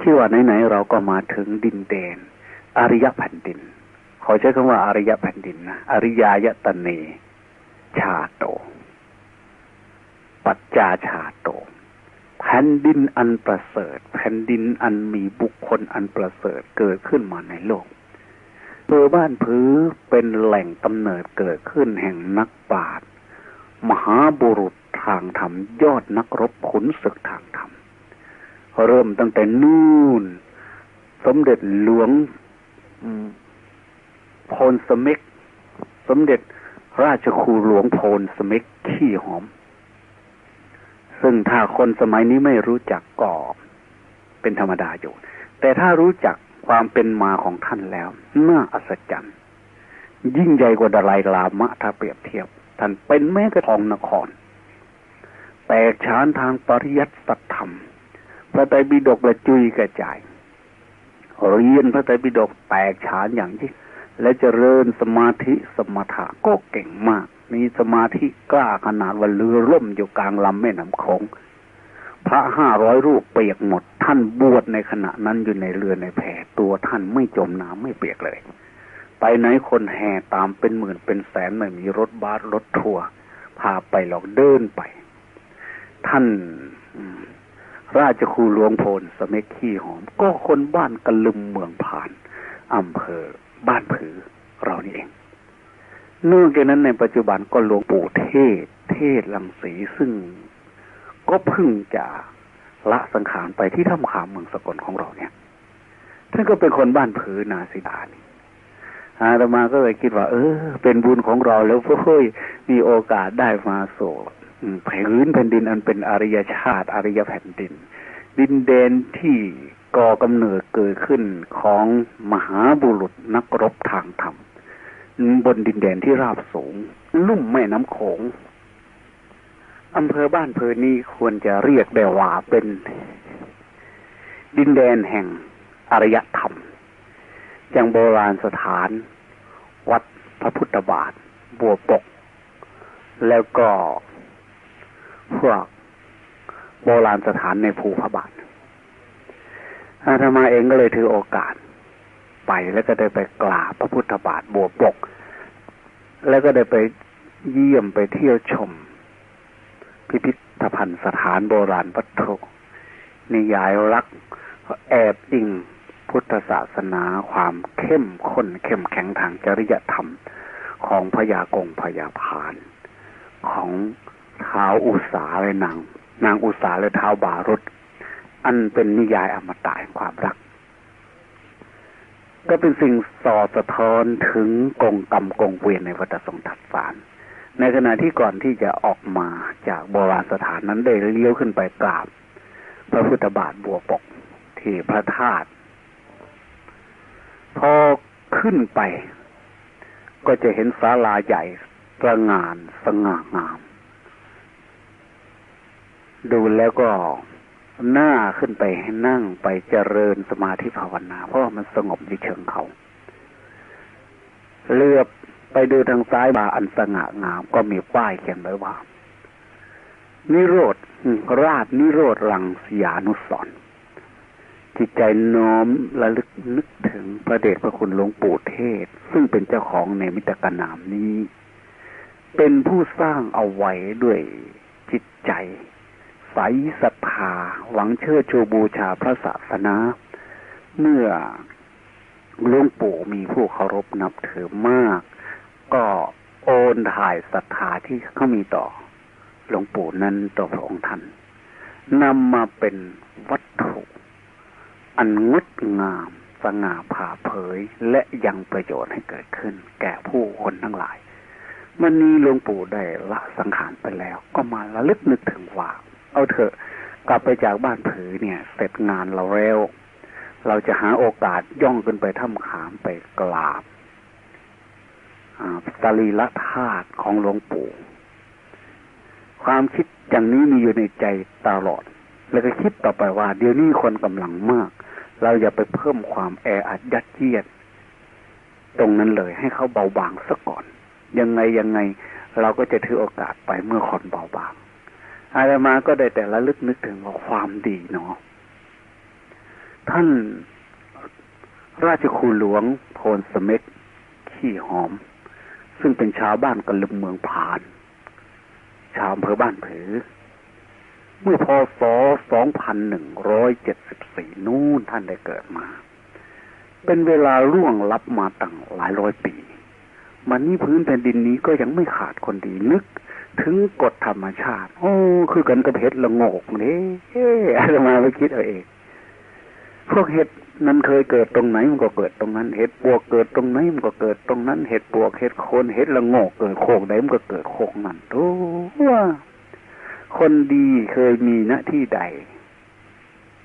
ชื่อว่าไหนๆเราก็มาถึงดินแดน อริยแผ่นดิน ขอใช้คำว่าอริยแผ่นดินนะอริยายตเนชาโต ปัจจาชาโต แผ่นดินอันประเสริฐ แผ่นดินอันมีบุคคลอันประเสริฐเกิดขึ้นมาในโลกเพื่อบ้านผือเป็นแหล่งกำเนิดเกิดขึ้นแห่งนักปราชญ์มหาบุรุษทางธรรมยอดนักรบขุนศึกทาง เริ่มตั้งแต่นู่น สมเด็จหลวงพลสมิกสมเด็จราชครูหลวงพลสมิกขี้หอม ซึ่งถ้าคนสมัยนี้ไม่รู้จักก็เป็นธรรมดาอยู่ แต่ถ้ารู้จักความเป็นมาของท่านแล้วน่าอัศจรรย์ ยิ่งใหญ่กว่าดลายลามะถ้าเปรียบเทียบ ท่านเป็นแม้กระทองนคร แตกฉานทางปริยัติสัตธรรม พระไตรปิฎกละจุยกระจายเรียนพระไตรปิฎกแตกฉานอย่างที่และเจริญสมาธิสมถะก็เก่งมาก มีสมาธิกล้าขนาดว่าเรือล่มอยู่กลางลำแม่น้ำโขงพระห้าร้อยรูปเปียกหมด ท่านบวชในขณะนั้นอยู่ในเรือในแพตัวท่านไม่จมน้ำไม่เปียกเลย ไปไหนคนแห่ตามเป็นหมื่นเป็นแสนไม่มีรถบัสรถทัวร์พาไปหลอกเดินไป ท่าน ราชครูหลวงพลสมัขี้หอม ก็คนบ้านกระลึมเมืองผ่านอำเภอบ้านผือเรานี่เองเนื่องจากนั้นในปัจจุบันก็หลวงปู่เทศ เทศลังสีซึ่ง ก็พิ่งจะละสังขารไปที่ถ้ำขามเมืองสกลของเราเนี่ยท่านก็เป็นคนบ้านผือนาสิดานี่อาตมาก็เลยคิดว่า เออ เป็นบุญของเราแล้วเพื่อมีโอกาสได้มาโสด แผ่นแผ่นดินอันเป็นอริยชาติอริยแผ่นดิน ดินแดนที่ก่อกำเนิดเกิดขึ้นของมหาบุรุษนักรบทางธรรมบนดินแดนที่ราบสูง ลุ่มแม่น้ำโขงอำเภอบ้านเพอนี้ควรจะเรียกได้ว่าเป็น ดินแดนแห่งอารยธรรม อย่างโบราณสถาน วัดพระพุทธบาท บัวปก แล้วก็ พวกโบราณสถานในภูพระบาทอาตมาเองก็เลยถือโอกาส ไปแล้วก็ได้ไปกราบพระพุทธบาทบัวปก แล้วก็ได้ไปเยี่ยมไปเที่ยวชม พิพิธภัณฑ์สถานโบราณวัตถุนิยายรักแอบอิงพุทธศาสนาความเข้มข้นเข้มแข็งทางจริยธรรม ของพญากงพญาพาน ของ ท้าวอุสาและนาง นางอุสาและท้าบารุษอันเป็นนิยายอมตะแห่งความรัก ก็เป็นสิ่งสอสะท้อนถึงกงกรรมกงเวียนในวัฏสงถัดสารในขณะที่ก่อนที่จะออกมาจากโบราณสถานนั้นได้เลี้ยวขึ้นไปกราบ พระพุทธบาทบัวปกที่พระธาตุพอขึ้นไป ก็จะเห็นศาลาใหญ่ตระงานสง่างาม ดูแล้วก็หน้าขึ้นไปนั่งไปเจริญสมาธิภาวนา เพราะมันสงบในเชิงเขา เลือบไปดูทางซ้ายบ่าอันสง่างาม ก็มีป้ายเขียนไว้ว่า นิโรธราชนิโรธลังสยานุสรจิตใจน้อมระลึกนึกถึงพระเดชพระคุณหลวงปู่เทศ ซึ่งเป็นเจ้าของเนมิตรกนามนี้ เป็นผู้สร้างเอาไว้ด้วยจิตใจ ใสศรัทธาหวังเชิดชูบูชาพระศาสนา เมื่อหลวงปู่มีผู้เคารพนับถือมาก ก็โอนถ่ายศรัทธาที่เขามีต่อหลวงปู่นั้นต่อพระองค์ท่านนำมาเป็นวัตถุอันงดงามสง่าผ่าเผยและยังประโยชน์ให้เกิดขึ้น แก่ผู้คนทั้งหลายวันนี้หลวงปู่ได้ละสังขารไปแล้ว ก็มาระลึกนึกถึงว่า เอาเถอะกลับไปจากบ้านผือเนี่ย เสร็จงานเราแล้ว เราจะหาโอกาสย่องขึ้นไปถ้ำขามไปกราบสรีละธาตุของหลวงปู่ ความคิดอย่างนี้มีอยู่ในใจตลอด แล้วก็คิดต่อไปว่า เดี๋ยวนี้คนกำลังมาก เราอย่าไปเพิ่มความแออัดยัดเยียด ตรงนั้นเลยให้เขาเบาบางซะก่อน ยังไงยังไงเราก็จะถือโอกาสไปเมื่อคนเบาบาง อาตมาก็ได้แต่ละลึกนึกถึงว่าความดีเนาะท่านราชครูหลวงโพนสเม็กขี้หอม ซึ่งเป็นชาวบ้านกะลึมเมืองผาน ชาวอำเภอบ้านผือ เมื่อพศ 2174 นู่นท่านได้เกิดมา เป็นเวลาล่วงลับมาตั้งหลายร้อยปี มันนี้พื้นแผ่นดินนี้ก็ยังไม่ขาดคนดีนึก ถึงกฎธรรมชาติโอ้คือกันกับเห็ดละโงกนี่เอ๊ะอามาไปคิดเอาเอง พวกเห็ดนั้นเคยเกิดตรงไหนมันก็เกิดตรงนั้น เห็ดปวกเกิดตรงไหนมันก็เกิดตรงนั้น เห็ดปวกเห็ดโคนเห็ดละโงกเกิดโคกไหนมันก็เกิดโคกนั้นโอ้ว่า คนดีเคยมีหน้าที่ใด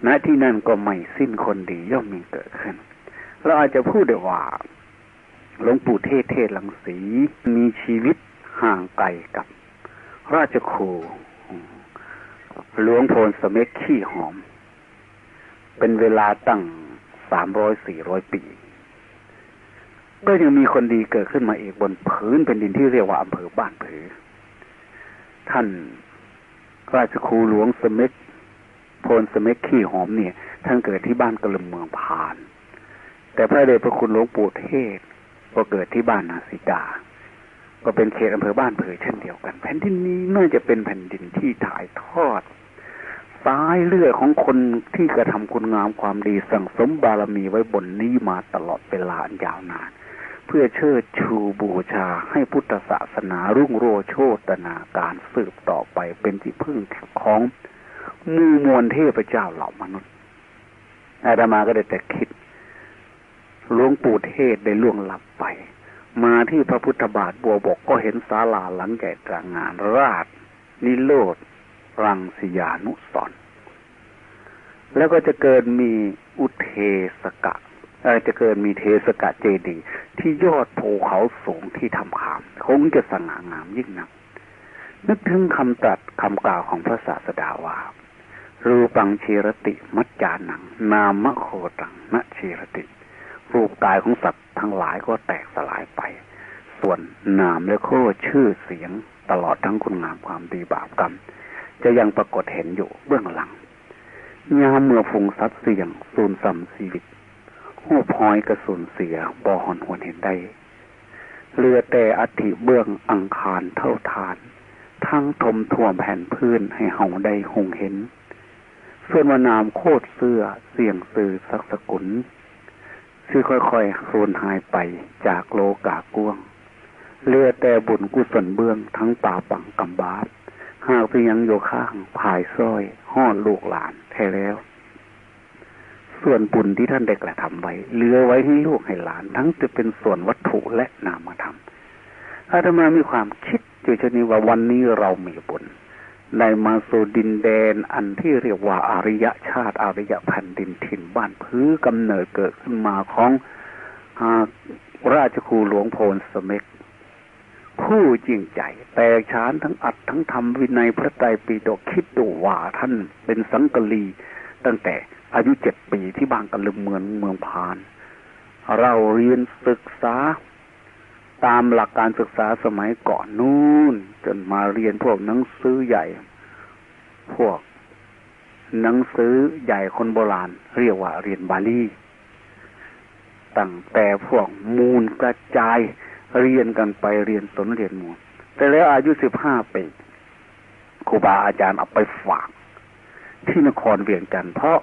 หน้าที่นั่นก็ไม่สิ้นคนดีย่อมมีเกิดขึ้น เราอาจจะพูดได้ว่าหลวงปู่เทศเทศลังสีมีชีวิตห่างไกลกับ ราชครูหลวงโพนสเม็กขี้หอม เป็นเวลาตั้งสามร้อยสี่ร้อยปี ก็ยังมีคนดีเกิดขึ้นมาอีกบนพื้นเป็นดินที่เรียกว่าอำเภอบ้านผือ ท่านราชครูหลวงสเม็กโพนสเม็กขี้หอมเนี่ย ท่านเกิดที่บ้านกระลมเมืองพาน แต่พระเดชพระคุณหลวงปู่เทศก็เกิดที่บ้านนาสิกา ก็เป็นเขตอำเภอบ้านเผยเช่นเดียวกัน แผ่นดินนี้น่าจะเป็นแผ่นดินที่ถ่ายทอดสายเลือดของคนที่กระทำคุณงามความดีสั่งสมบารมีไว้บนนี้มาตลอดเวลาอันยาวนาน เพื่อเชิดชูบูชาให้พุทธศาสนารุ่งโรจน์โชตนาการสืบต่อไปเป็นที่พึ่งของมูมวลเทพเจ้าเหล่ามนุษย์อาตมาก็ได้แต่คิดหลวงปู่เทศได้ล่วงลับไป มาที่พระพุทธบาทบัวบกก็เห็นศาลาหลังใหญ่ตรางงาน ราช นิโรธ รังสยานุสรแล้วก็จะเกิดมีอุเทสกะจะเกิดมีเทสกะเจดี ที่ยอดภูเขาสูงที่ทำขาม คงจะสง่างามยิ่งนัก นึกถึงคำตรัสคำกล่าวของพระศาสดาว่า รูปังเชรติมัจจานัง นามโคตังนเชรติ รูปกายของสัตว์ทั้งหลายก็แตกสลายไป ส่ว นามและโคชื่อเสียงตลอดทั้งคุณงามความดีบาปกรรม จะยังปรากฏเห็นอยู่เบื้องหลังยามเมื่อฟุงสัตว์เสียงสูญสัมชีวิตหัวพอยกระสุนเสียบอหอนหวนเห็นได้เรือแต่อธิเบื้องอังคารเท่าทาน ทั้งทมท่วมแผ่นพื้นให้เฮาได้หงเห็น ส่วนว่านามโคตรเสื้อเสียงสื่อสักสกุลซื่อค่อยๆสูญหายไปจากโลกากวง เลือแต่บุญกุศลเบื้องทั้งป่าปังกำบาบหากเพียงโยข้างภายซ้อยห่อลูกหลานแท้แล้ว ส่วนบุญที่ท่านได้กระทำไว้เหลือไว้ให้ลูกให้หลาน ทั้งจะเป็นส่วนวัตถุและนามธรรมอาตมามีความคิดอยู่ชนิดว่าวันนี้เรามีบุญในมาสู่ดินแดนอันที่เรียกว่าอาริยชาติอาริยแผ่นดินถิ่นบ้านพื้กำเนิดเกิดขึ้นมาของราชครูหลวงโพนสเมก ผู้จริงใจ แต่ชานทั้งอัดทั้งทำวินัยพระไตรปิฎกคิดดูว่าท่านเป็นสังกลี ตั้งแต่อายุเจ็ดปีที่บางกะลืมเมืองเมืองพาน เราเรียนศึกษา ตามหลักการศึกษาสมัยก่อนนู่น จนมาเรียนพวกหนังสือใหญ่ พวกหนังสือใหญ่คนโบราณ เรียกว่าเรียนบาลีตั้งแต่พวกมูลกระจาย เรียนกันไปเรียนสนเรียนมูลแต่แล้วอายุสิบห้าปีครูบาอาจารย์เอาไปฝาก ที่นครเวียงจันทร์เพราะ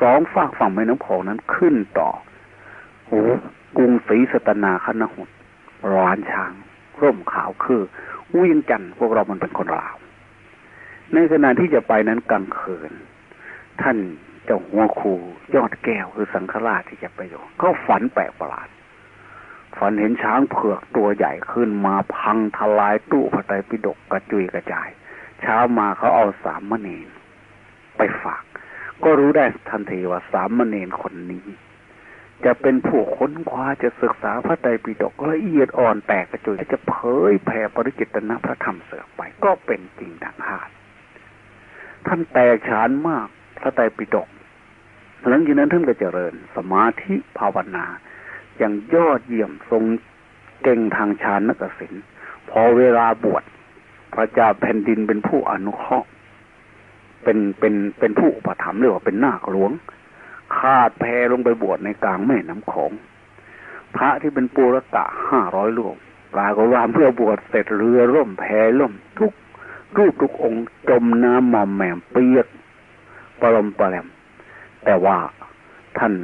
สองฝากฝั่งแม่น้ำพองนั้นขึ้นต่อโอ้กรุงศรีสตนาคณหุดร้านช้าง ร่มขาวคือเวียงจันทร์พวกเรามันเป็นคนลาว ในขณะที่จะไปนั้นกลางคืน ท่านเจ้าหัวครูยอดแก้วคือสังฆราชที่จะไปอยู่เขาฝันแปลกประหลาด ฝันเห็นช้างเผือกตัวใหญ่ขึ้นมาพังทลายตู้พระไตรปิฎกกระจุยกระจาย เช้ามาเขาเอาสามมเณรไปฝาก ก็รู้ได้ทันทีว่าสามมเณรคนนี้ จะเป็นผู้ค้นคว้าจะศึกษาพระไตรปิฎกละเอียดอ่อนแตกกระจุยจะเผยแผ่ปริจิตนะพระธรรมเสือไปก็เป็นจริงดังหาดท่านแตกฉานมากพระไตรปิฎกหลังจากนั้นท่านก็เจริญสมาธิภาวนา อย่างยอดเยี่ยมทรงเก่งทางฌานนักสินพอเวลาบวชพระเจ้าแผ่นดินเป็นผู้อนุเคราะห์ เป็นเป็นเป็นผู้อุปถัมภ์เรียกว่าเป็นนาคหลวงขาดแพลงไปบวชในกลางแม่น้ำโขงพระที่เป็นปุรกะห้าร้อยลูกปรากฏว่าเมื่อบวชเสร็จเรือล่มแพล่มทุกรูปทุกองค์จมน้ำมอมแหมมเปียกปรมปรมแต่ว่าท่าน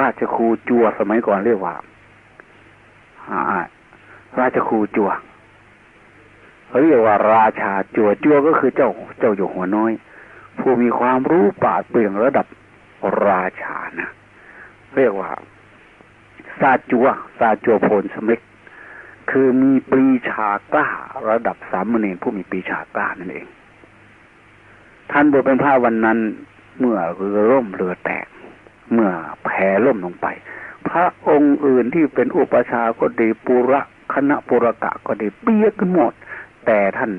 ราชครูจัวสมัยก่อนเรียกว่าราชครูจัวเรียกว่าราชาจัวจัวก็คือเจ้าเจ้าอยู่หัวน้อย ผู้มีความรู้ปราดเปรื่อง ระดับราชานะเรียกว่าซาจัวซาจัวโพลสมิกคือมีปรีชากล้าระดับสามเณรผู้มีปรีชากล้านั่นเอง ท่านบวชเป็นพระวันนั้นเมื่อเรือล่มเรือแตก เมื่อแพล่มลงไป พระองค์อื่นที่เป็นอุปชาก็ดีปุระคณะปุรกะก็ดีเปียกกันหมด แต่ท่าน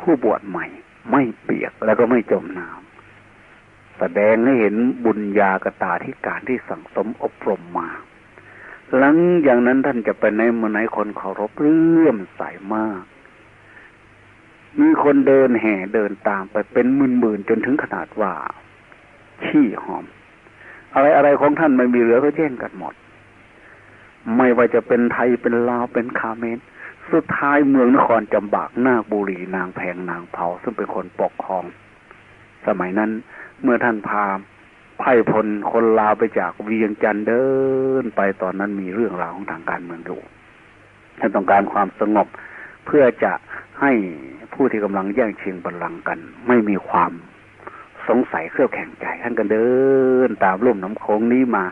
ผู้บวชใหม่ ไม่เปียกแล้วก็ไม่จมน้ำแสดงให้เห็นบุญญากตาที่การที่สั่งสมอบรมมา หลังอย่างนั้นท่านจะไปในเมื่อไหนคนเคารพเรื่อมใสมาก มีคนเดินแห่เดินตามไปเป็นหมื่นๆจนถึงขนาดว่า ขี้หอม อะไรอะไรของท่านไม่มีเหลือก็แย่งกันหมด ไม่ว่าจะเป็นไทยเป็นลาวเป็นคาเมนสุดท้ายเมืองนครจำบากนาบุรีนางแพงนางเผาซึ่งเป็นคนปกครอง สมัยนั้นเมื่อท่านพาไพ่พลคนลาวไปจากเวียงจันเดินไปตอนนั้นมีเรื่องราวของทางการเมืองอยู่ท่านต้องการความสงบเพื่อจะให้ผู้ที่กำลังแย่งชิงบัลลังก์กัน ไม่มีความ สงสัยเครือบแข่งใจ ท่านก็เดินตามร่มน้ำโค้งนี้มา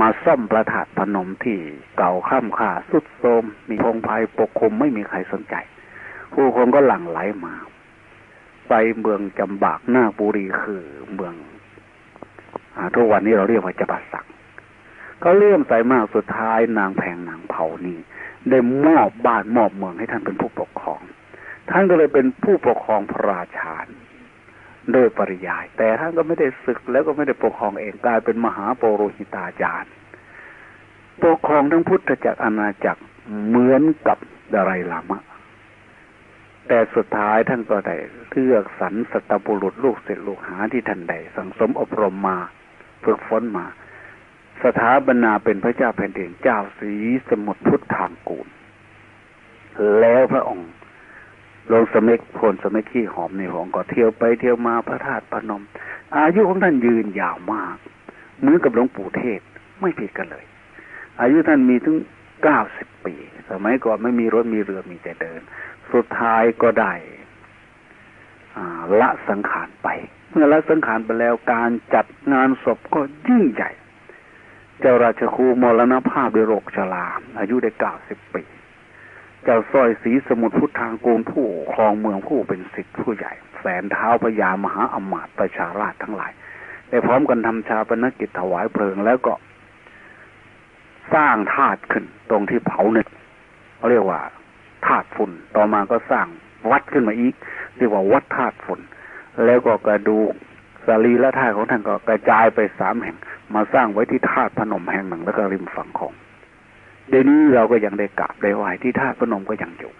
มาซ่อมประถาดพนมที่เก่าข้ามขาสุดโทมมีพงไพ่ปกคลุมไม่มีใครสนใจ ผู้คนก็หลั่งไหลมา ไปเมืองจำบากหน้าบุรีคือเมืองทุกวันนี้เราเรียกว่าจะบัดสักก็เลื่อมใสมากสุดท้ายนางแพงนางเผานี่ได้มอบบ้านมอบเมืองให้ท่านเป็นผู้ปกครอง ท่านก็เลยเป็นผู้ปกครองพระราชา โดยปริยาย แต่ท่านก็ไม่ได้ศึกแล้วก็ไม่ได้ปกครองเองกลายเป็นมหาโปโรหิตาจารย์ ปกครองทั้งพุทธจักรอาณาจักรเหมือนกับดารายลามะ แต่สุดท้ายท่านก็ได้เลือกสรรสตบุรุษลูกเสร็จลูกหาที่ท่านใดสังสมอบรมมาฝึกฝนมา สถาบนาเป็นพระเจ้าแผ่นดินเจ้าสีสมุทรพุทธทางกูลแล้วพระองค์ ลงสมักพลสมักขี้หอมในหองก็เที่ยวไปเที่ยวมาพระธาตุพนม อายุของท่านยืนยาวมากเหมือนกับหลวงปู่เทศไม่ผิดกันเลย อายุท่านมีถึงเก้าสิบปี สมัยก่อนไม่มีรถมีเรือมีแต่เดิน สุดท้ายก็ได้ละสังขารไป เมื่อละสังขารไปแล้วการจัดงานศพก็ยิ่งใหญ่ เจ้าราชครูมรณภาพด้วยโรคชราอายุได้เก้าสิบปี เจ้าสร้อยสีสมุทรพุทธางกูลผู้ครองเมืองผู้เป็นสิทธิผู้ใหญ่ แสนเท้าพญามหาอมาตย์ประชาราชทั้งหลายได้พร้อมกันทำชาปนกิจถวายเพลิงแล้วก็ สร้างธาตุขึ้น ตรงที่เผาเนี่ยเขาเรียกว่าธาตุฝุ่นต่อมาก็สร้างวัดขึ้นมาอีก เรียกว่าวัดธาตุฝุ่นแล้วก็กระดูกสรีละธาตุของท่านก็กระจายไปสามแห่ง มาสร้างไว้ที่ธาตุพนมแห่งหนึ่ง แล้วก็ริมฝั่งของ เดี๋ยวนี้เราก็ยังได้กราบได้ไหว้ที่ท่าพนมก็ยังอยู่